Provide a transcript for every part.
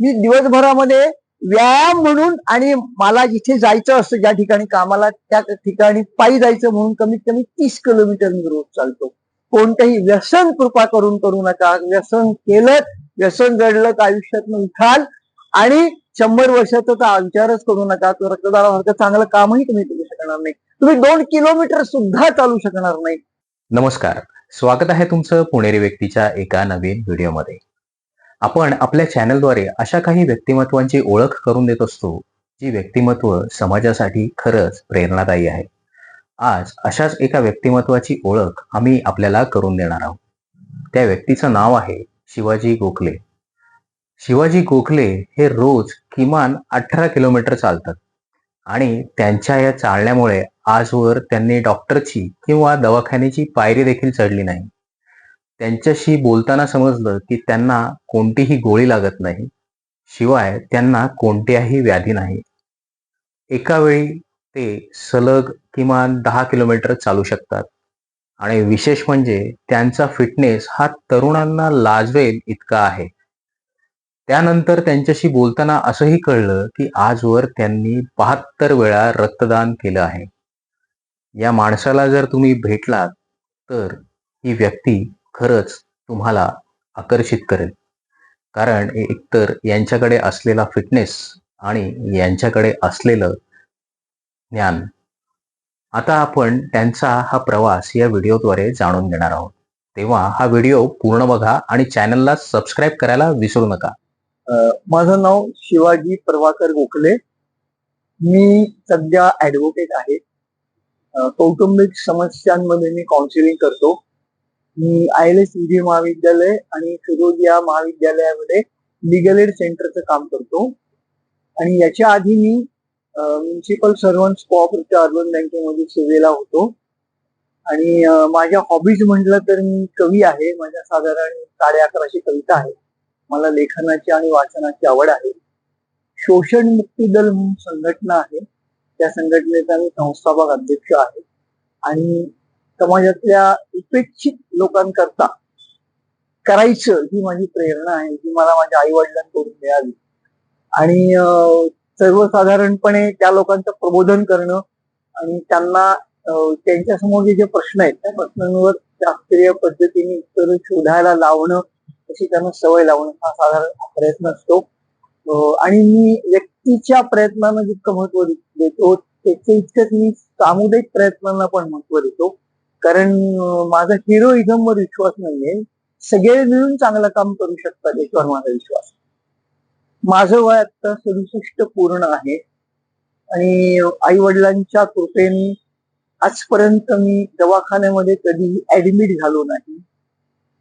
मी दिवसभरामध्ये व्यायाम म्हणून आणि मला जिथे जायचं असतं ज्या ठिकाणी कामाला त्या ठिकाणी पायी जायचं म्हणून कमीत कमी तीस किलोमीटर मी रोज चालतो. कोणतंही व्यसन कृपा करून करू नका. व्यसन केलं व्यसन जडलं तर आयुष्यात उठाल आणि शंभर वर्षाचा तर विचारच करू नका. तो रक्तदाबासारखं चांगलं कामही तुम्ही करू शकणार नाही. तुम्ही दोन किलोमीटर सुद्धा चालू शकणार नाही. नमस्कार. स्वागत आहे तुमचं पुणेरी व्यक्तीच्या एका नवीन व्हिडिओमध्ये. आपण आपल्या चॅनलद्वारे अशा काही व्यक्तिमत्वांची ओळख करून देत असतो जी व्यक्तिमत्व समाजासाठी खरंच प्रेरणादायी आहे. आज अशाच एका व्यक्तिमत्वाची ओळख आम्ही आपल्याला करून देणार आहोत. त्या व्यक्तीचं नाव आहे शिवाजी गोखले. शिवाजी गोखले हे रोज किमान अठरा किलोमीटर चालतात आणि त्यांच्या या चालण्यामुळे आजवर त्यांनी डॉक्टरची किंवा दवाखान्याची पायरी देखील चढली नाही. त्यांच्याशी बोलताना समजलं की त्यांना कोणतीही गोळी लागत नाही शिवाय त्यांना कोणत्याही व्याधी नाही. एका वेळी ते सलग किमान दहा किलोमीटर चालू शकतात. आणि विशेष म्हणजे त्यांचा फिटनेस हा तरुणांना लाजवेल इतका आहे. त्यानंतर त्यांच्याशी बोलताना असंही कळलं की आजवर त्यांनी बहात्तर वेळा रक्तदान केलं आहे. या माणसाला जर तुम्ही भेटलात तर ही व्यक्ती खरंच तुम्हाला आकर्षित करेल. कारण एकतर यांच्याकडे असलेला फिटनेस आणि यांच्याकडे असलेलं ज्ञान. आता आपण त्यांचा हा प्रवास या व्हिडिओद्वारे जाणून घेणार आहोत. तेव्हा हा व्हिडिओ पूर्ण बघा आणि चॅनलला सबस्क्राईब करायला विसरू नका. माझं नाव शिवाजी प्रभाकर गोखले. मी सध्या ऍडव्होकेट आहे. कौटुंबिक समस्यांमध्ये मी काउन्सिलिंग करतो. मी आय एल एस महाविद्यालय आणि फिरोज या महाविद्यालयामध्ये लिगल एड सेंटरचं काम करतो. आणि याच्या आधी मी म्युन्सिपल सर्वंट्स कोऑपरेटिव्ह अर्बन बँकेमध्ये सेवेला होतो. आणि माझ्या हॉबीज म्हटलं तर मी कवी आहे. माझ्या साधारण साडे अकराशे कविता आहेत. मला लेखनाची आणि वाचनाची आवड आहे. शोषण मुक्ती दल म्हणून संघटना आहे. त्या संघटनेचा मी संस्थापक अध्यक्ष आहे. आणि समाजातल्या उपेक्षित लोकांकरता करायचं ही माझी प्रेरणा आहे जी मला माझ्या आई वडिलांकडून मिळाली. आणि सर्वसाधारणपणे त्या लोकांचं प्रबोधन करणं आणि त्यांना त्यांच्यासमोर जे प्रश्न आहेत त्या प्रश्नांवर शास्त्रीय पद्धतीने उत्तर शोधायला लावणं अशी त्यांना सवय लावणं हा साधारण प्रयत्न असतो. आणि मी व्यक्तीच्या प्रयत्नांना जितकं महत्त्व देतो त्याच्या इतकंच मी सामुदायिक प्रयत्नांना पण महत्त्व देतो. कारण माझा हिरोइझम वर विश्वास नाहीये. सगळे मिळून चांगलं काम करू शकतात याच्यावर माझा विश्वास. माझं वय आता सदुसष्ट पूर्ण आहे. आणि आई वडिलांच्या कृपेने आजपर्यंत मी दवाखान्यामध्ये कधीही ऍडमिट झालो नाही.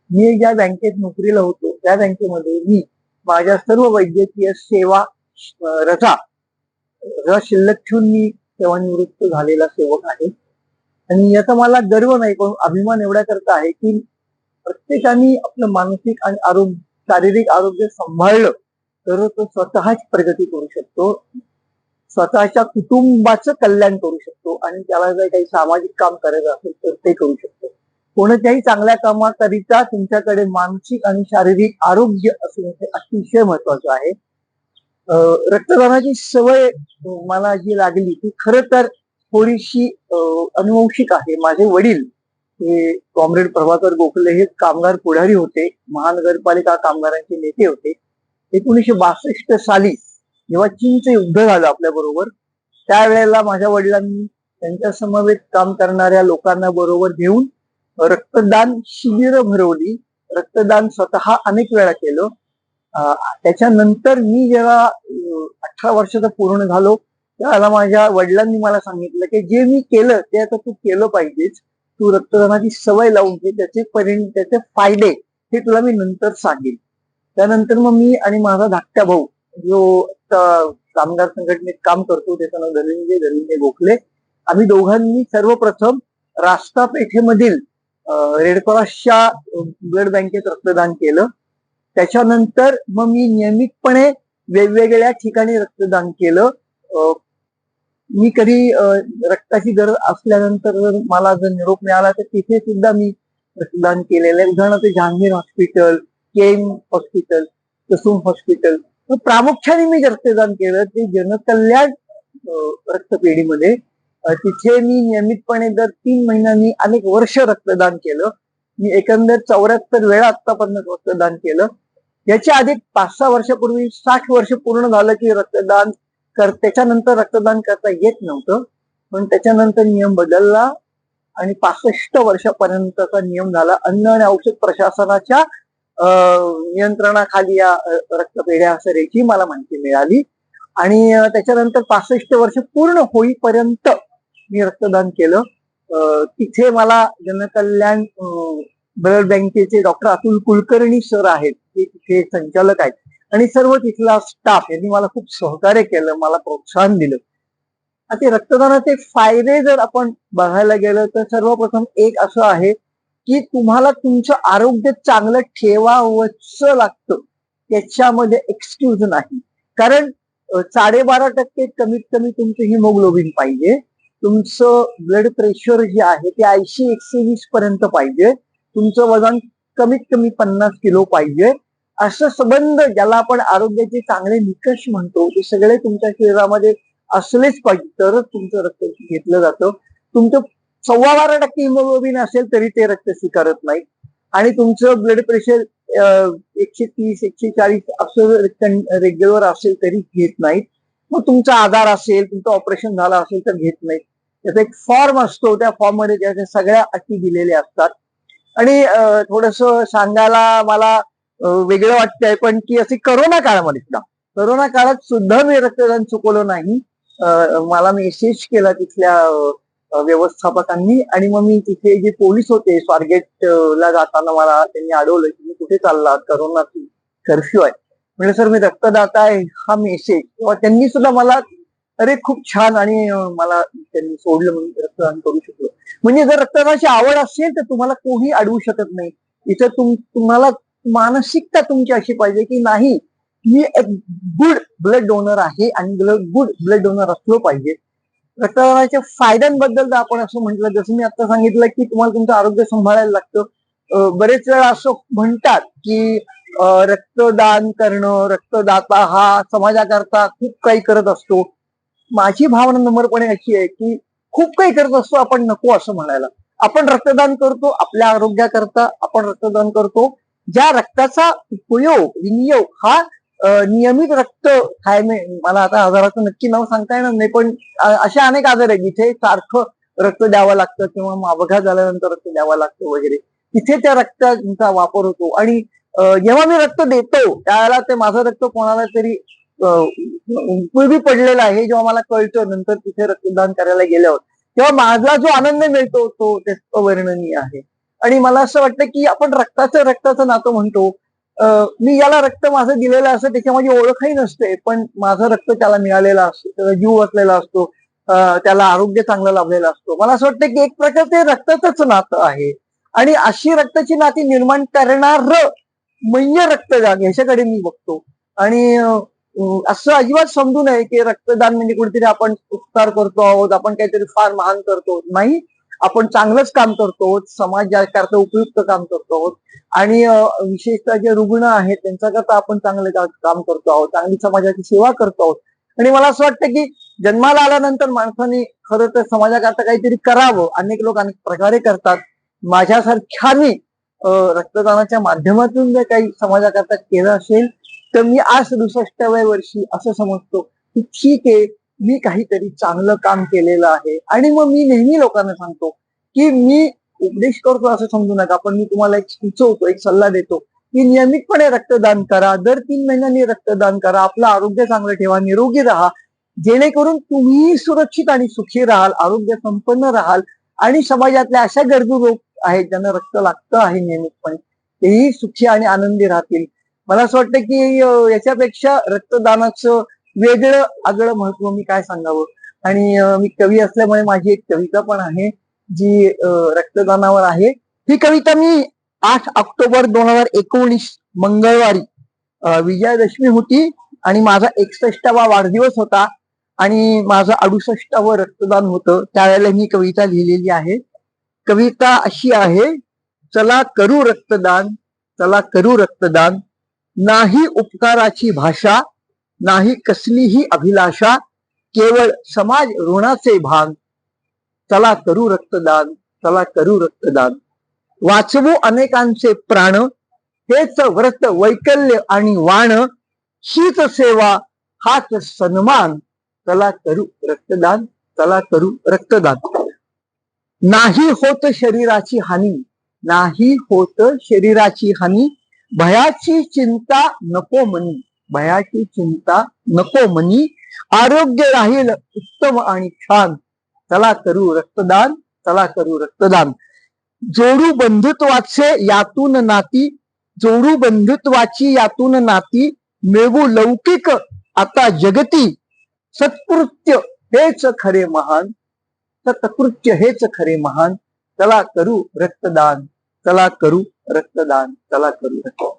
मी ज्या बँकेत नोकरीला होतो त्या बँकेमध्ये मी माझ्या सर्व वैद्यकीय सेवा रजा रजा शिल्लक ठेवून मी सेवानिवृत्त झालेला सेवक आहे. आणि याचा मला गर्व नाही पण अभिमान एवढा करता आहे की प्रत्येकाने आपलं मानसिक आणि आरोग्य शारीरिक आरोग्य सांभाळलं तर तो स्वतःच प्रगती करू शकतो. स्वतःच्या कुटुंबाचं कल्याण करू शकतो आणि त्याला जर काही सामाजिक काम करायचं असेल तर ते करू शकतो. कोणत्याही चांगल्या कामाकरिता तुमच्याकडे मानसिक आणि शारीरिक आरोग्य असणे हे अतिशय महत्वाचं आहे. रक्तदानाची सवय मला जी लागली ती खरं तर थोडीशी अनुवंशिक आहे. माझे वडील हे कॉम्रेड प्रभाकर गोखले हे कामगार पुढारी होते. महानगरपालिका कामगारांचे नेते होते. एकोणीसशे बासष्ट साली जेव्हा चीनचं युद्ध झालं आपल्या बरोबर त्यावेळेला माझ्या वडिलांनी त्यांच्या समवेत काम करणाऱ्या लोकांना बरोबर घेऊन रक्तदान शिबिरं भरवली. रक्तदान स्वतः अनेक वेळा केलं. त्याच्यानंतर मी जेव्हा अठरा वर्षाचा पूर्ण झालो त्याला माझ्या वडिलांनी मला सांगितलं की जे मी केलं ते आता तू केलं पाहिजेच. तू रक्तदानाची सवय लावून घे त्याचे परिणाम त्याचे फायदे हे तुला मी नंतर सांगेन. त्यानंतर मग मी आणि माझा धाकट्या भाऊ जो कामगार संघटनेत काम करतो त्याचं नाव धनंजय धनंजय गोखले आम्ही दोघांनी सर्वप्रथम रास्ता पेठेमधील रेड क्रॉसच्या ब्लड बँकेत रक्तदान केलं. त्याच्यानंतर मग मी नियमितपणे वेगवेगळ्या ठिकाणी रक्तदान केलं. मी कधी रक्ताची गरज असल्यानंतर जर मला जर निरोप मिळाला तर तिथे सुद्धा मी रक्तदान केलेलं आहे. उदाहरणार्थ जहांगीर हॉस्पिटल केम हॉस्पिटल कसुम हॉस्पिटल. प्रामुख्याने मी रक्तदान केलं. ते जनकल्याण रक्तपेढीमध्ये. तिथे मी नियमितपणे दर तीन महिन्यांनी अनेक वर्ष रक्तदान केलं. मी एकंदर चौऱ्याहत्तर वेळा आतापर्यंत रक्तदान केलं. याच्या आधी पाच सहा वर्षापूर्वी साठ वर्ष पूर्ण झालं की रक्तदान कर त्याच्यानंतर रक्तदान करता येत नव्हतं. पण त्याच्यानंतर नियम बदलला आणि पासष्ट वर्षापर्यंतचा नियम झाला. अन्न आणि औषध प्रशासनाच्या नियंत्रणाखाली या रक्तपेढ्या असल्याची मला माहिती मिळाली. आणि त्याच्यानंतर पासष्ट वर्ष पूर्ण होईपर्यंत मी रक्तदान केलं. तिथे मला जनकल्याण ब्लड बँकेचे डॉक्टर अतुल कुलकर्णी सर आहेत. ते तिथे संचालक आहेत. आणि सर्व तिथला स्टाफ यांनी मला खूप सहकार्य केलं मला प्रोत्साहन दिलं. आता रक्तदानाचे फायदे जर आपण बघायला गेलं तर सर्वप्रथम एक असं आहे की तुम्हाला तुमचं आरोग्य चांगलं ठेवावंच लागतं. त्याच्यामध्ये एक्सक्यूज नाही. कारण साडेबारा टक्के कमीत कमी तुमचं हिमोग्लोबिन पाहिजे. तुमचं ब्लड प्रेशर जे आहे ते ऐंशी एकशे वीस पर्यंत पाहिजे. तुमचं वजन कमीत कमी पन्नास किलो पाहिजे. असं संबंध ज्याला आपण आरोग्याचे चांगले निकष म्हणतो ते सगळे तुमच्या शरीरामध्ये असलेच पाहिजे तरच तुमचं रक्त घेतलं जातं. तुमचं सव्वा बारा टक्के हिमोग्लोबिन असेल तरी ते रक्त स्वीकारत नाही. आणि तुमचं ब्लड प्रेशर एकशे तीस एकशे चाळीस असं रेग्युलर असेल तरी घेत नाहीत. मग तुमचा आधार असेल तुमचं ऑपरेशन झालं असेल तर घेत नाहीत. त्याचा एक फॉर्म असतो त्या फॉर्ममध्ये त्याच्या सगळ्या अटी दिलेल्या असतात. आणि थोडस सांगायला मला वेगळं वाटतंय पण की असे करोना काळामध्ये सुद्धा करोना काळात सुद्धा मी रक्तदान चुकवलं नाही. मला मेसेज केला तिथल्या व्यवस्थापकांनी आणि मग मी तिथे जे पोलीस होते स्वारगेट ला जाताना मला त्यांनी अडवलं की मी कुठे चालला करोनाची कर्फ्यू आहे. म्हणजे सर मी रक्तदाता आहे हा मेसेज किंवा त्यांनी सुद्धा मला अरे खूप छान. आणि मला त्यांनी सोडलं म्हणून रक्तदान करू शकलो. म्हणजे जर रक्तदानाची आवड असेल तर तुम्हाला कोणी अडवू शकत नाही. इथं तुम तुम्हाला मानसिकता तुमची अशी पाहिजे की नाही मी एक गुड ब्लड डोनर आहे आणि गुड ब्लड डोनर असलो पाहिजे. रक्तदानाच्या फायद्यांबद्दल जर आपण असं म्हटलं जसं मी आता सांगितलं की तुम्हाला तुमचं आरोग्य सांभाळायला लागतं. बरेच वेळा असं म्हणतात की रक्तदान करणं रक्तदाता हा समाजाकरता खूप काही करत असतो. माझी भावना नम्रपणे अशी आहे की खूप काही करत असतो आपण नको असं म्हणायला. आपण रक्तदान करतो आपल्या आरोग्याकरता आपण रक्तदान करतो. ज्या रक्ताचा उपयोग विनियोग हा नियमित रक्त थायमे मला आता आजाराचं नक्की नाव सांगता येणार नाही पण अशा अनेक आजार आहेत जिथे सारखं रक्त द्यावं लागतं किंवा अपघात झाल्यानंतर रक्त द्यावं लागतं वगैरे. तिथे त्या रक्ताचा वापर होतो. आणि जेव्हा मी रक्त देतो त्यावेळेला ते माझं रक्त कोणाला तरी उपयोगी पडलेलं आहे जेव्हा मला कळतं नंतर तिथे रक्तदान करायला गेल्यावर. तेव्हा माझा जो आनंद मिळतो तो ते अवर्णनीय आहे. आणि मला असं वाटतं की आपण रक्ताचं रक्ताचं नातं म्हणतो. मी याला रक्त माझं दिलेलं असतं त्याच्या माझी ओळखही नसते पण माझं रक्त त्याला मिळालेलं असतं त्याचा जीव असलेला असतो त्याला आरोग्य चांगलं लाभलेलं असतो. मला असं वाटतं की एक प्रकारचे रक्ताचंच नातं आहे. आणि अशी रक्ताची नाती निर्माण करणार म्हणजे रक्तदान याच्याकडे मी बघतो. आणि असं अजिबात समजू नये की रक्तदान म्हणजे कुठेतरी आपण उपकार करतो आहोत आपण काहीतरी फार महान करतो नाही आपण चांगलंच काम करतो आहोत समाजाकरता उपयुक्त काम करतो आहोत. आणि विशेषतः जे रुग्ण आहेत त्यांच्याकरता आपण चांगलं काम करतो आहोत चांगली समाजाची सेवा करतो आहोत. आणि मला असं वाटतं की जन्माला आल्यानंतर माणसाने खरं तर समाजाकरता काहीतरी करावं. अनेक लोक अनेक प्रकारे करतात. माझ्यासारख्याने रक्तदानाच्या माध्यमातून जर काही समाजाकरता केलं असेल तर मी आज दुसष्टाव्या वर्षी असं समजतो की ठीक आहे मी काहीतरी चांगलं काम केलेलं आहे. आणि मग मी नेहमी लोकांना सांगतो की मी उपदेश करतो असं समजू नका पण मी तुम्हाला एक सुचवतो एक सल्ला देतो की नियमितपणे रक्तदान करा. दर तीन महिन्यांनी रक्तदान करा. आपलं आरोग्य चांगलं ठेवा निरोगी राहा. जेणेकरून तुम्ही सुरक्षित आणि सुखी राहाल आरोग्य संपन्न राहाल आणि समाजातल्या अशा गरजू लोक आहेत ज्यांना रक्त लागतं आहे नियमितपणे. तेही सुखी आणि आनंदी राहतील. मला असं वाटतं की याच्यापेक्षा रक्तदानाचं वेगळं आगळं महत्त्व मी काय सांगावं? आणि मी कवी असल्यामुळे माझी एक कविता पण आहे जी रक्तदानावर आहे. ही कविता मी आठ ऑक्टोबर दोन हजार एकोणीस मंगळवारी विजयादशमी होती आणि माझा एकसष्टावा वाढदिवस होता आणि माझं अडुसष्टावं रक्तदान होतं. त्यावेळेला मी कविता लिहिलेली आहे. कविता अशी आहे चला करू रक्तदान चला करू रक्तदान. नाही उपकाराची भाषा नाही कसलीही अभिलाषा केवळ समाज ऋणाचे भान चला करू रक्तदान चला करू रक्तदान. वाचवू अनेकांचे प्राण हेच व्रत वैकल्य आणि वाण. हीच सेवा हाच सन्मान. चला करू रक्तदान चला करू रक्तदान. नाही होत शरीराची हानी नाही होत शरीराची हानी. भयाची चिंता नको मनी. भयाची चिंता नको मनी आरोग्य राहील उत्तम आणि छान. चला करू रक्तदान चला करू रक्तदान. जोडू बंधुत्वाचे यातून नाती जोडू बंधुत्वाची यातून नाती मिळवू लौकिक आता जगती. सत्कृत्य हेच खरे महान. सत्कृत्य हेच खरे महान. चला करू रक्तदान चला करू रक्तदान चला करू रक्तदान.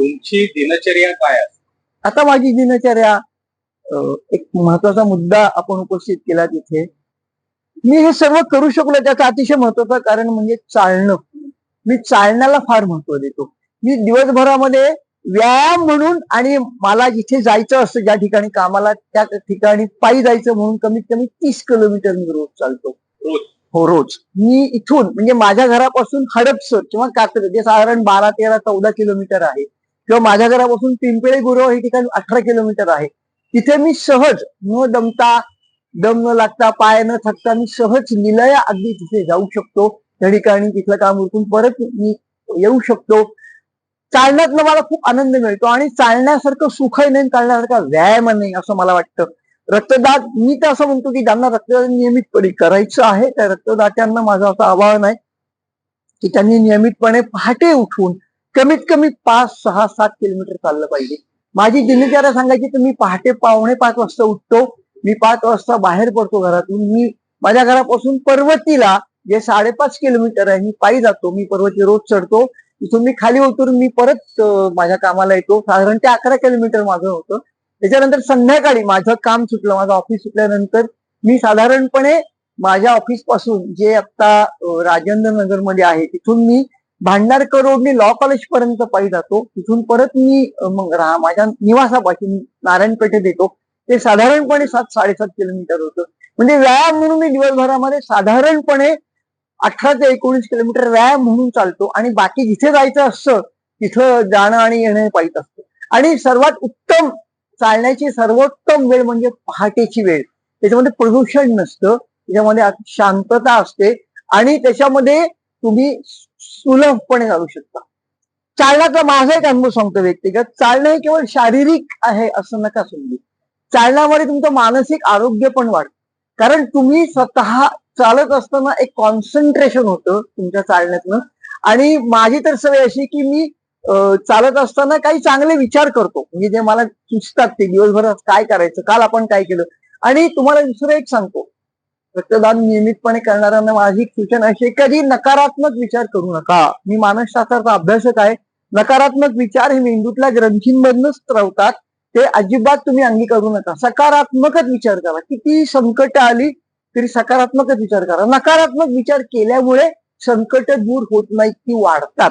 तुमची दिनचर्या काय असते आता माझी दिनचर्या एक महत्त्वाचा मुद्दा आपण उपस्थित केला तिथे. मी हे सर्व करू शकलो त्याचं अतिशय महत्वाचं कारण म्हणजे चालणं. मी चालण्याला फार महत्त्व देतो. मी दिवसभरामध्ये व्यायाम म्हणून आणि मला जिथे जायचं असतं ज्या ठिकाणी कामाला त्या ठिकाणी पायी जायचं म्हणून कमीत कमी तीस किलोमीटर मी रोज चालतो. रोज? हो रोज. मी इथून म्हणजे माझ्या घरापासून हडपसर किंवा कात्र जे साधारण बारा तेरा चौदा किलोमीटर आहे किंवा माझ्या घरापासून पिंपळे गुरव हे ठिकाण अठरा किलोमीटर आहे. तिथे मी सहज न दमता दम न लागता पाय न थकता मी सहज निलया अगदी तिथे जाऊ शकतो. त्या ठिकाणी तिथलं काम उरकून परत मी येऊ शकतो. चालण्यातनं मला खूप आनंद मिळतो आणि चालण्यासारखं सुखही नाही चालण्यासारखा व्यायाम नाही असं मला वाटतं. रक्तदाब मी तर असं म्हणतो की ज्यांना रक्तदान नियमितपणे करायचं आहे त्या रक्तदात्यांना माझं असं आवाहन आहे की त्यांनी नियमितपणे पहाटे उठून कमीत कमी पाच सहा सात किलोमीटर चाललं पाहिजे. माझी दिनचर्या सांगायची तर मी पहाटे पावणे पाच वाजता उठतो. मी पाच वाजता बाहेर पडतो घरातून. मी माझ्या घरापासून पर्वतीला जे साडेपाच किलोमीटर आहे मी पायी जातो. मी पर्वती रोज चढतो. तिथून मी खाली उतरून मी परत माझ्या कामाला येतो. साधारण ते अकरा किलोमीटर माझं होतं. त्याच्यानंतर संध्याकाळी माझं काम सुटलं. माझं ऑफिस सुटल्यानंतर मी साधारणपणे माझ्या ऑफिसपासून जे आता राजेंद्र नगरमध्ये आहे तिथून मी भांडारकर रोडने लॉ कॉलेज पर्यंत पायी जातो. तिथून परत मी मग रा- माझ्या निवासापासून नारायणपेठेत येतो ते साधारणपणे सात साडेसात किलोमीटर होतं. म्हणजे व्यायाम म्हणून मी दिवसभरामध्ये साधारणपणे अठरा ते एकोणीस किलोमीटर व्यायाम म्हणून चालतो. आणि बाकी जिथे जायचं असतं तिथं जाणं आणि येणं पाहिजे असतं. आणि सर्वात उत्तम चालण्याची सर्वोत्तम वेळ म्हणजे पहाटेची वेळ. त्याच्यामध्ये प्रदूषण नसतं. त्याच्यामध्ये शांतता असते. आणि त्याच्यामध्ये तुम्ही सुलभपणे चालू शकता. चालण्याचा माझा एक अनुभव सांगतो व्यक्तिगत? चालणं हे केवळ शारीरिक आहे असं नका समजू. चालण्यामध्ये तुमचं मानसिक आरोग्य पण वाढतं. कारण तुम्ही स्वतः चालत असताना एक कॉन्सन्ट्रेशन होतं तुमच्या चालण्यातनं. आणि माझी तर सवय अशी की मी चालत असताना काही चांगले विचार करतो. म्हणजे जे मला सुचतात ते दिवसभरात काय करायचं काल आपण काय केलं. आणि तुम्हाला दुसरं एक सांगतो. रक्तदान नियमितपणे करणाऱ्यांना माझी सूचना अशी कधी नकारात्मक विचार करू नका. मी मानसशास्त्राचा अभ्यासक आहे. नकारात्मक विचार हे मेंदूतल्या ग्रंथींमधूनच स्त्रवतात ते अजिबात तुम्ही अंगीकारू नका. सकारात्मकच विचार करा. किती संकट आली तरी सकारात्मकच विचार करा. नकारात्मक विचार केल्यामुळे संकट दूर होत नाहीत ती वाढतात.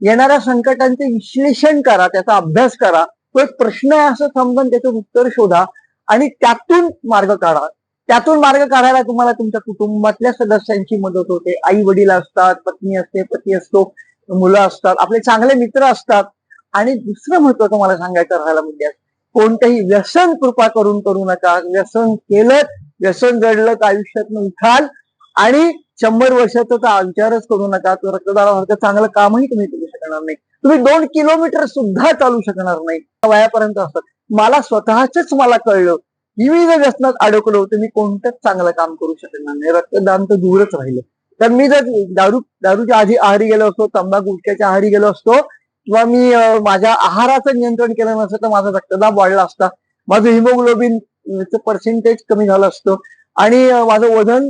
येणाऱ्या संकटांचे विश्लेषण करा त्याचा अभ्यास करा. तो एक प्रश्न आहे असं समजून त्याचं उत्तर शोधा आणि त्यातून मार्ग काढा. त्यातून मार्ग काढायला तुम्हाला तुमच्या कुटुंबातल्या सदस्यांची मदत होते. आई वडील असतात पत्नी असते पती असतो मुलं असतात आपले चांगले मित्र असतात. आणि दुसरं महत्वाचं मला सांगायचं राहायला म्हणजे कोणतंही व्यसन कृपा करून करू नका व्यसन केलं व्यसन जडलं तर आयुष्यात उठाल आणि शंभर वर्षाचा तर विचारच करू नका. तर रक्तदानासारखं चांगलं कामही तुम्ही करू शकणार नाही. तुम्ही दोन किलोमीटर सुद्धा चालू शकणार नाही. वयापर्यंत असतात मला स्वतःच मला कळलं. विविध व्यसनात अडकलो होतो मी कोणतंच चांगलं काम करू शकणार नाही. रक्तदान तर दूरच राहिलं. तर मी जर दारू दारूच्या आधी आहारी गेलो असतो तंबाखू गुटख्याच्या आहारी गेलो असतो किंवा मी माझ्या आहाराचं नियंत्रण केलं नसतं तर माझा रक्तदाब वाढला असता. माझं हिमोग्लोबिन पर्सेंटेज कमी झालं असतं. आणि माझं वजन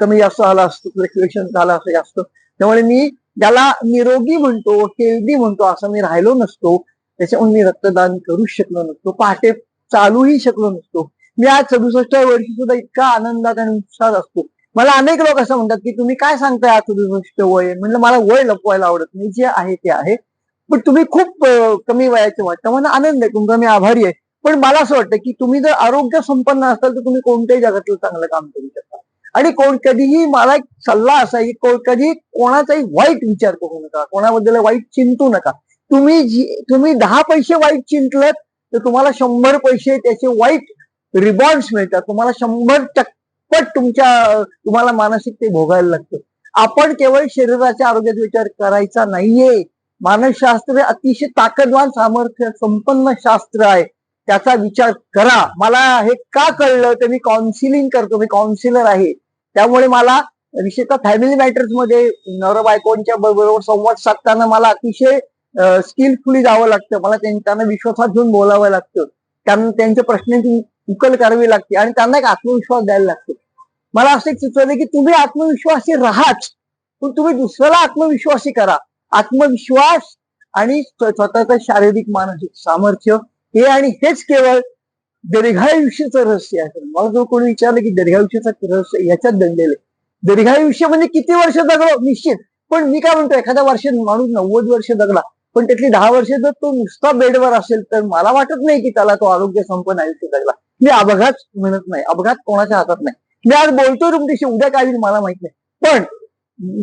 कमी जास्त झालं असतं फ्लक्च्युएशन झालं असं जास्त. त्यामुळे मी ज्याला निरोगी म्हणतो हेल्दी म्हणतो असं मी राहिलो नसतो. त्याच्यामुळे मी रक्तदान करूच शकलो नसतो. पहाटे चालूही शकलो नसतो. मी आज सदुसष्ट वर्षी सुद्धा इतका आनंदात आणि उत्साहात असतो. मला अनेक लोक असं म्हणतात की तुम्ही काय सांगताय आज सदुसष्ट वय? म्हणलं मला वय लपवायला आवडत नाही. जे आहे ते आहे. पण तुम्ही खूप कमी वयाचे वाटतं. मला आनंद आहे. तुमचा मी आभारी आहे. पण मला असं वाटतं की तुम्ही जर आरोग्य संपन्न असाल तर तुम्ही कोणत्याही जगातलं चांगलं काम करू शकता. आणि कोण कधीही मला एक सल्ला असा आहे की कोण कधी कोणाचाही वाईट विचार करू नका. कोणाबद्दल वाईट चिंतू नका. तुम्ही जी तुम्ही दहा पैसे वाईट चिंतलत तर तुम्हाला शंभर पैसे त्याचे वाईट रिबॉन्स मिळतात. तुम्हाला शंभर टक्पट तुमच्या तुम्हाला मानसिक ते भोगायला लागतं. आपण केवळ शरीराच्या आरोग्याचा विचार करायचा नाहीये. मानसशास्त्र हे अतिशय ताकदवान सामर्थ्य संपन्न शास्त्र आहे. त्याचा विचार करा. मला हे का कळलं तर मी काउन्सिलिंग करतो. मी काउन्सिलर आहे. त्यामुळे मला विशेषतः फॅमिली मॅटर्समध्ये नवरा बायकोंच्या बरोबर संवाद साधताना मला अतिशय स्किलफुली जावं लागतं. मला त्यांना विश्वासात घेऊन बोलावं लागतं. त्यांना त्यांच्या प्रश्नांची उकल करावी लागते आणि त्यांना एक आत्मविश्वास द्यायला लागतो. मला असं एक सुचवलं की तुम्ही आत्मविश्वासी राहाच. पण तुम्ही दुसऱ्याला आत्मविश्वासी करा. आत्मविश्वास आणि स्व- स्वतःचं शारीरिक मानसिक सामर्थ्य हे आणि हेच केवळ दीर्घायुष्याचं रहस्य आहे. मला जर कोणी विचारलं की दीर्घायुष्याचं रहस्य याच्यात दडलेलं आहे. दीर्घायुष्य म्हणजे किती वर्ष जगलो? निश्चित. पण मी काय म्हणतो? एखाद्या वर्षात माणूस नव्वद वर्ष जगला. पण त्यातली दहा वर्ष जर तो नुसता बेडवर असेल तर मला वाटत नाही की त्याला तो आरोग्य संपन्न आयुष्य जगला मी अपघात म्हणत नाही अपघात कोणाच्या हातात नाही. मी आज बोलतोय तुमच्याशी उद्या काय होईल मला माहीत नाही. पण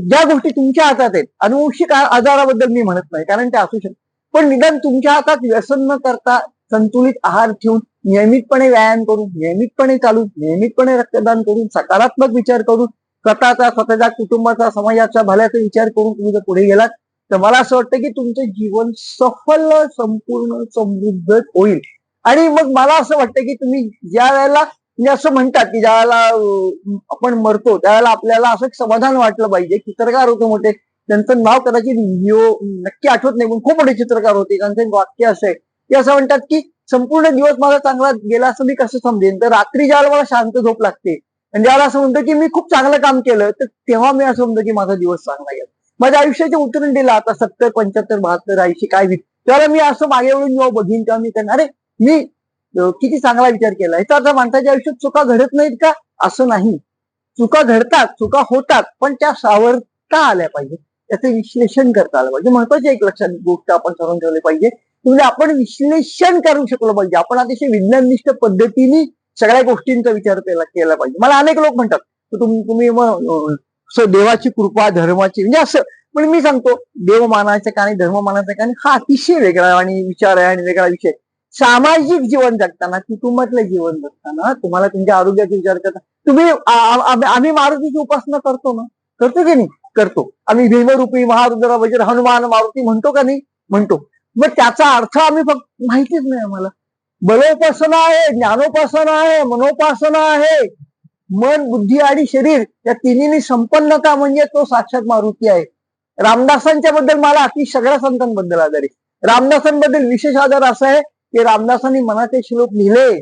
ज्या गोष्टी तुमच्या हातात आहेत अनुवंशिक आजाराबद्दल मी म्हणत नाही कारण ते असू शकतात. पण निदान तुमच्या हातात व्यसन न करता संतुलित आहार ठेवून नियमितपणे व्यायाम करून नियमितपणे चालून नियमितपणे रक्तदान करून सकारात्मक विचार करून स्वतःचा स्वतःच्या कुटुंबाचा समाजाचा भल्याचा विचार करून तुम्ही जर पुढे गेलात तर मला असं वाटतं की तुमचं जीवन सफल संपूर्ण समृद्ध होईल. आणि मग मला असं वाटतं की तुम्ही ज्या वेळेला म्हणजे असं म्हणतात की ज्या वेळेला आपण मरतो त्यावेळेला आपल्याला असं एक समाधान वाटलं पाहिजे. चित्रकार होते मोठे. त्यांचं नाव कदाचित नक्की आठवत नाही पण खूप मोठे चित्रकार होते. त्यांचं एक वाक्य असं आहे. ते असं म्हणतात की संपूर्ण दिवस माझा चांगला गेला असं मी कसं समजेन? तर रात्री ज्यावेळेला मला शांत झोप लागते आणि ज्यावेळेला असं म्हणतो की मी खूप चांगलं काम केलं तर तेव्हा मी असं म्हणतो की माझा दिवस चांगला गेला. माझ्या आयुष्याचे उतरून दिलं. आता सत्तर पंच्याहत्तर बहात्तर ऐंशी काय होईल मी असं मागे वळून जेव्हा बघीन तेव्हा मी त्यांना अरे मी किती चांगला विचार केला. याचा अर्थ माणसाच्या आयुष्यात चुका घडत नाहीत का? असं नाही. चुका घडतात चुका होतात पण त्या सावरता आल्या पाहिजे त्याचं विश्लेषण करता आलं पाहिजे. महत्वाची एक लक्षात गोष्ट आपण ठरवून ठेवली पाहिजे. म्हणजे आपण विश्लेषण करू शकलो पाहिजे. आपण अतिशय विज्ञाननिष्ठ पद्धतीने सगळ्या गोष्टींचा विचार केला केला पाहिजे. मला अनेक लोक म्हणतात तुम्ही तुम्ही देवाची कृपा धर्माची म्हणजे असं पण मी सांगतो देव मानायचं का आणि धर्म मानाचं का आणि हा अतिशय वेगळा आणि विचार आहे आणि वेगळा विषय सामाजिक जीवन जगताना कुटुंबातलं जीवन जगताना तुम्हाला तुमच्या आरोग्याचा विचार करता तुम्ही आम्ही मारुतीची उपासना करतो ना? करतो की नाही? करतो. आम्ही भीमरूपी महारुद्र वज्र हनुमान मारुती म्हणतो का नाही? म्हणतो. मग त्याचा अर्थ आम्ही फक्त माहितीच नाही आम्हाला. बलोपासना आहे ज्ञानोपासना आहे मनोपासना आहे. मन बुद्धी आणि शरीर या तिन्ही संपन्नता म्हणजे तो साक्षात मारुती आहे. रामदासांच्या बद्दल मला अति सगळ्या संतांबद्दल आधार आहे. रामदासांबद्दल विशेष आधार असा आहे की रामदासांनी मनाचे श्लोक लिहिले.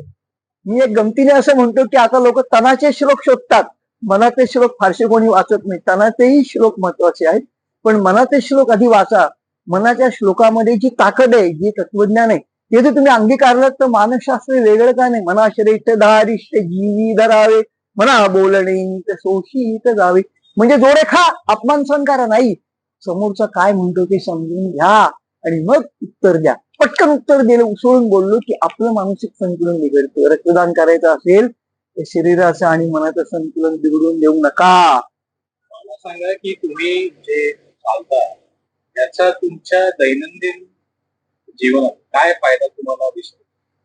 मी एक गमतीने असं म्हणतो की आता लोक तनाचे श्लोक शोधतात. मनाचे श्लोक फारसे कोणी वाचत नाही. तनाचेही श्लोक महत्त्वाचे आहेत. पण मनाचे श्लोक आधी वाचा. मनाच्या श्लोकामध्ये जी ताकद आहे जी तत्वज्ञान आहे ते जर तुम्ही अंगीकारलं तर मानसशास्त्र वेगळं काय नाही? मना श्रेष्ठ धारिष्ठ जीवी धरावे. म्हणा बोलणे सोशीत जावे. म्हणजे जोडे खा अपमान सहन करा नाही समोरचा काय म्हणतो ते समजून घ्या आणि मग उत्तर द्या. पटकन उत्तर दिलं उसळून बोललो की आपलं मानसिक संतुलन बिघडतं. रक्तदान करायचं असेल तर शरीराचं आणि मनाचं संतुलन बिघडून देऊ नका. मला सांगा की तुम्ही जे चालता त्याचा तुमच्या दैनंदिन जीवनात काय फायदा तुम्हाला दिसतो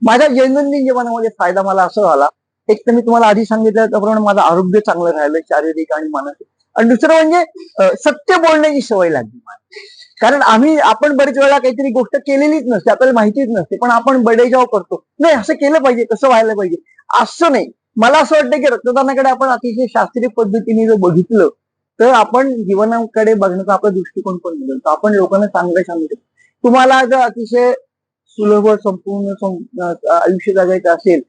माझ्या दैनंदिन जीवनामध्ये फायदा मला असं झाला एक तर मी तुम्हाला आधी सांगितलं त्याप्रमाणे माझं आरोग्य चांगलं राहिलं शारीरिक आणि मानसिक. आणि दुसरं म्हणजे सत्य बोलण्याची सवय लागली मला. कारण आम्ही आपण बरेच वेळा काहीतरी गोष्ट केलेलीच नसते आपल्याला माहितीच नसते पण आपण बडेजाव करतो. नाही असं केलं पाहिजे तसं व्हायला पाहिजे. असं नाही. मला असं वाटतं की रक्तदानाकडे आपण अतिशय शास्त्रीय पद्धतीने जर बघितलं तर आपण जीवनाकडे बघण्याचा आपला दृष्टिकोन पण बदलतो. आपण लोकांना चांगलं सांगू शकतो तुम्हाला जर अतिशय सुलभ संपूर्ण आयुष्य जगायचं असेल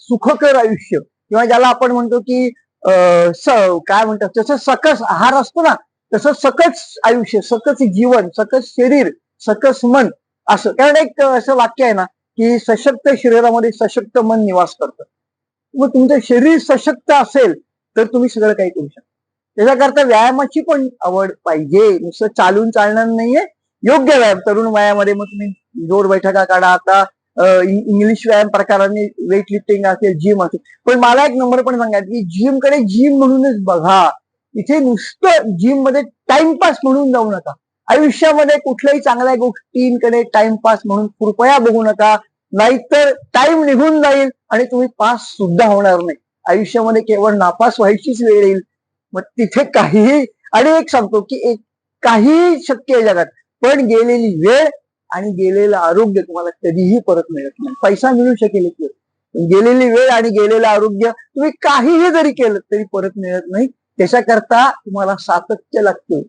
सुखकर आयुष्य. किंवा ज्याला आपण म्हणतो की काय म्हणतात जसं सकस आहार असतो ना तसं सकस आयुष्य सकस जीवन सकस शरीर सकस मन असं. कारण एक असं वाक्य आहे ना की सशक्त शरीरामध्ये सशक्त मन निवास करतं. मग तुमचं शरीर सशक्त असेल तर तुम्ही सगळं काही करू शकता. त्याच्याकरता व्यायामाची पण आवड पाहिजे. नुसतं चालून चालणार नाहीये. योग्य व्यायाम तरुण वयामध्ये मग तुम्ही जोर बैठका काढा आता इंग्लिश व्यायाम प्रकाराने वेट लिफ्टिंग असेल जिम असेल. पण मला एक नंबर पण सांगा की जिमकडे जिम म्हणूनच बघा. इथे नुसतं जिममध्ये टाइमपास म्हणून जाऊ नका. आयुष्यामध्ये कुठल्याही चांगल्या गोष्टींकडे टाइमपास म्हणून कृपया बघू नका. नाहीतर टाइम निघून जाईल आणि तुम्ही पास सुद्धा होणार नाही. आयुष्यामध्ये केवळ नापास व्हायचीच वेळ येईल. मग तिथे काहीही आणि एक सांगतो की एक काहीही शक्य आहे जगात पण गेलेली वेळ आणि गेलेलं आरोग्य तुम्हाला कधीही परत मिळत नाही. पैसा मिळू शकेल की गेलेली वेळ आणि गेलेलं आरोग्य तुम्ही काहीही जरी केलं तरी परत मिळत नाही. त्याच्याकरता तुम्हाला सातत्य लागतं.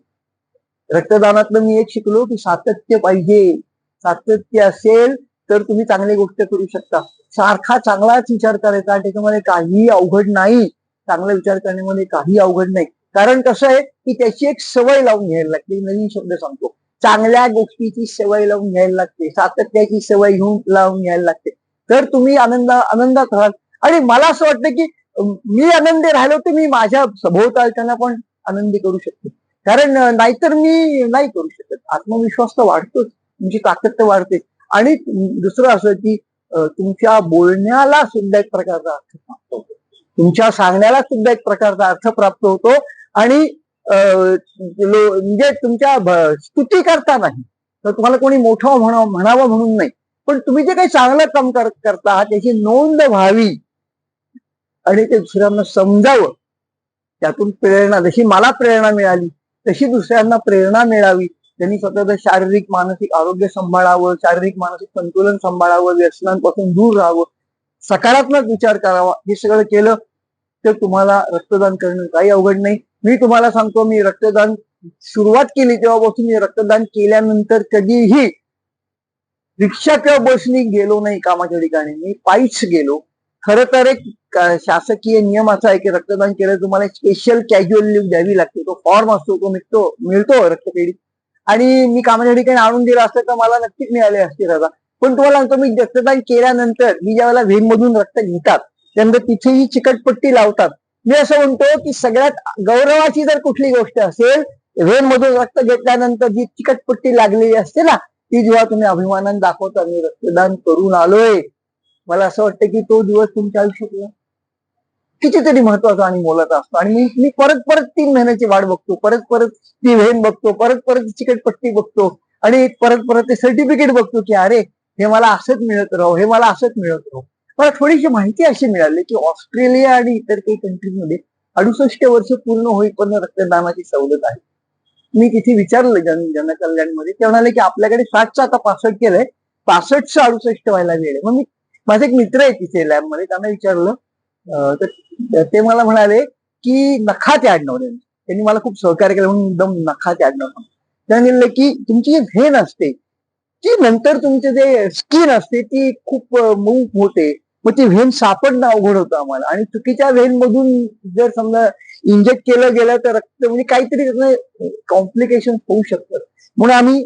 रक्तदानातलं मी एक शिकलो की सातत्य पाहिजे. सातत्य असेल तर तुम्ही चांगली गोष्ट करू शकता. सारखा चांगलाच विचार करायचा. त्याच्यामध्ये काही अवघड नाही. चांगला विचार करण्यामध्ये काही अवघड नाही. कारण कसं आहे की त्याची एक सवय लावून घ्यायला लागते. नवीन शब्द सांगतो. चांगल्या गोष्टीची सवय लावून घ्यायला लागते सातत्याची सवय घेऊन लावून घ्यायला लागते. तर तुम्ही आनंद आनंदात राहाल आणि मला असं वाटतं की मी आनंदी राहिलो तर मी माझ्या सभोवतालच्यांना पण आनंदी करू शकतो. कारण नाहीतर मी नाही करू शकत. आत्मविश्वास तर वाढतोच तुमची ताकद तर वाढते. आणि दुसरं असं की तुमच्या बोलण्याला सुद्धा एक प्रकारचा अर्थ प्राप्त होतो. तुमच्या सांगण्याला सुद्धा एक प्रकारचा अर्थ प्राप्त होतो. आणि म्हणजे तुमच्या स्तुती करता नाही. तर तुम्हाला कोणी मोठं म्हणावं म्हणावं म्हणून नाही. पण तुम्ही जे काही चांगलं काम कर- करता त्याची नोंद व्हावी. आणि ते दुसऱ्यांना समजावं. त्यातून प्रेरणा जशी मला प्रेरणा मिळाली तशी दुसऱ्यांना प्रेरणा मिळावी. त्यांनी स्वतःचं शारीरिक मानसिक आरोग्य सांभाळावं शारीरिक मानसिक संतुलन सांभाळावं व्यसनांपासून दूर राहावं. सकारात्मक विचार करावा. हे सगळं केलं तर तुम्हाला रक्तदान करणं काही अवघड नाही. मी तुम्हाला सांगतो मी रक्तदान सुरुवात केली तेव्हापासून मी रक्तदान केल्यानंतर कधीही रिक्षा किंवा बसनी गेलो नाही कामाच्या ठिकाणी. मी पायीच गेलो. खर तर एक शासकीय नियम असा आहे की रक्तदान केलं तुम्हाला स्पेशल कॅज्युअल लिव्ह द्यावी लागते. तो फॉर्म असतो तो मिळतो मिळतो रक्तपेढीत आणि मी कामाच्या ठिकाणी आणून दिला असतं तर मला नक्कीच मिळाले असते दादा. पण तुम्हाला सांगतो मी रक्तदान केल्यानंतर मी ज्या वेळेला व्हेन मधून रक्त घेतात त्यानंतर तिथेही चिकटपट्टी लावतात. मी असं म्हणतो की सगळ्यात गौरवाची जर कुठली गोष्ट असेल व्हेन मधून रक्त घेतल्यानंतर जी चिकटपट्टी लागलेली असते ना ती जेव्हा तुम्ही अभिमानाने दाखवता मी रक्तदान करून आलोय. मला असं वाटतं की तो दिवस तुमच्या आयुष्यातला कितीतरी महत्त्वाचा आणि मोलाचा असतो. आणि मी मी परत परत तीन महिन्याची वाट बघतो. परत परत ती व्हेन बघतो. परत परत चिकटपट्टी बघतो. आणि परत परत ते सर्टिफिकेट बघतो की अरे हे मला असंच मिळत राहो हे मला असंच मिळत राहू. मला थोडीशी माहिती अशी मिळाली की ऑस्ट्रेलिया आणि इतर काही कंट्रीमध्ये अडुसष्ट वर्ष पूर्ण होईपर्यंत रक्तदानाची सवलत आहे. मी तिथे विचारलं जन जनकल्याणमध्ये. ते म्हणाले की आपल्याकडे साठचं आता पासष्ट केलंय. पासष्टचं अडुसष्ट व्हायला वेळ आहे. मग मी माझे एक मित्र आहे तिथे लॅबमध्ये. त्यांना विचारलं तर ते मला म्हणाले की नखात आडनाव त्यांनी त्यांनी मला खूप सहकार्य केलं म्हणून एकदम नखा आडनाव सांगितलं. त्यांनी म्हणलं की तुमची जी व्हेन असते ती नंतर तुमचे जे स्किन असते ती खूप मूव होते. मग ती व्हेन सापडणं अवघड होतं आम्हाला. आणि चुकीच्या व्हेन मधून जर समजा इंजेक्ट केलं गेलं तर रक्त म्हणजे काहीतरी कॉम्प्लिकेशन होऊ शकतं. म्हणून आम्ही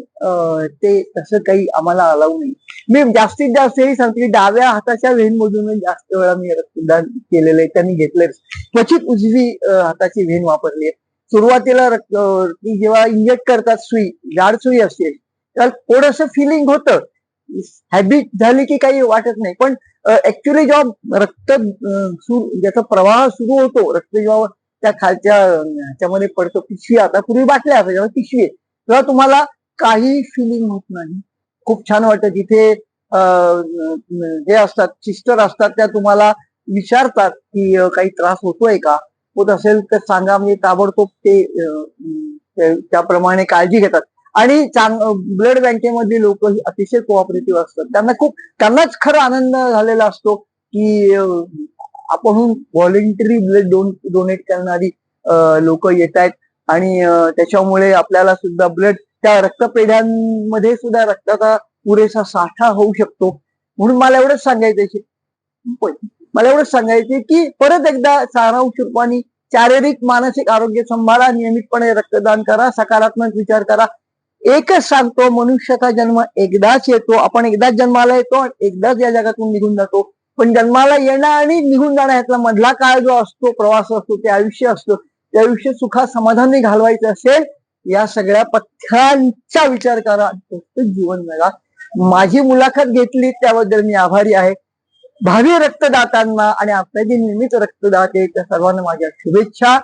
ते तसं काही आम्हाला अलाव नाही. मी जास्तीत जास्त हे सांगतो की डाव्या हाताच्या व्हेन मधून जास्त वेळा मी रक्तदान केलेलं आहे त्यांनी घेतलंय. क्वचित उजवी हाताची व्हेन वापरली आहे. सुरुवातीला रक्त जेव्हा इंजेक्ट करतात सुई जाड सुई असते त्याला थोडस फिलिंग होतं. हॅबिट झाली की काही वाटत नाही. पण ऍक्च्युली जेव्हा रक्त ज्याचा प्रवाह सुरू होतो रक्त जेव्हा त्या खालच्या ह्याच्यामध्ये पडतो पिशवी आता पूर्वी बाटल्या असतात जेव्हा पिशवी आहे तेव्हा तुम्हाला काही फिलिंग होत नाही. खूप छान वाटतं. जिथे हे असतात सिस्टर असतात त्या तुम्हाला विचारतात की काही त्रास होतोय का? होत असेल तर सांगा म्हणजे ताबडतोब ते- त्याप्रमाणे काळजी घेतात. आणि चांग ब्लड बँकेमधली लोक अतिशय कोऑपरेटिव्ह असतात. त्यांना खूप त्यांनाच खरा आनंद झालेला असतो की आपण व्हॉलेंटरी ब्लड डोन डोनेट करणारी लोक येत आहेत आणि त्याच्यामुळे आपल्याला सुद्धा ब्लड त्या रक्तपेढ्यांमध्ये सुद्धा रक्ताचा पुरेसा साठा होऊ शकतो. म्हणून मला एवढंच सांगायचं पण मला एवढंच सांगायचे की परत एकदा सारांश रूपाने शारीरिक मानसिक आरोग्य सांभाळा नियमितपणे रक्तदान करा सकारात्मक विचार करा एकच सांगतो मनुष्याचा जन्म एकदाच येतो आपण एकदाच जन्माला येतो आणि एकदाच या जगातून निघून जातो. पण जन्माला येणं आणि निघून जाणं यातला मधला काळ जो असतो प्रवास असतो ते आयुष्य असतो. ते आयुष्य सुखा समाधानी घालवायचं असेल या सगळ्या पथ्यांचा विचार करा जीवन जगा. माझी मुलाखत घेतली त्याबद्दल मी आभारी आहे. भावी रक्तदातांना आणि आपल्या जे नियमित रक्तदाते त्या सर्वांना माझ्या शुभेच्छा.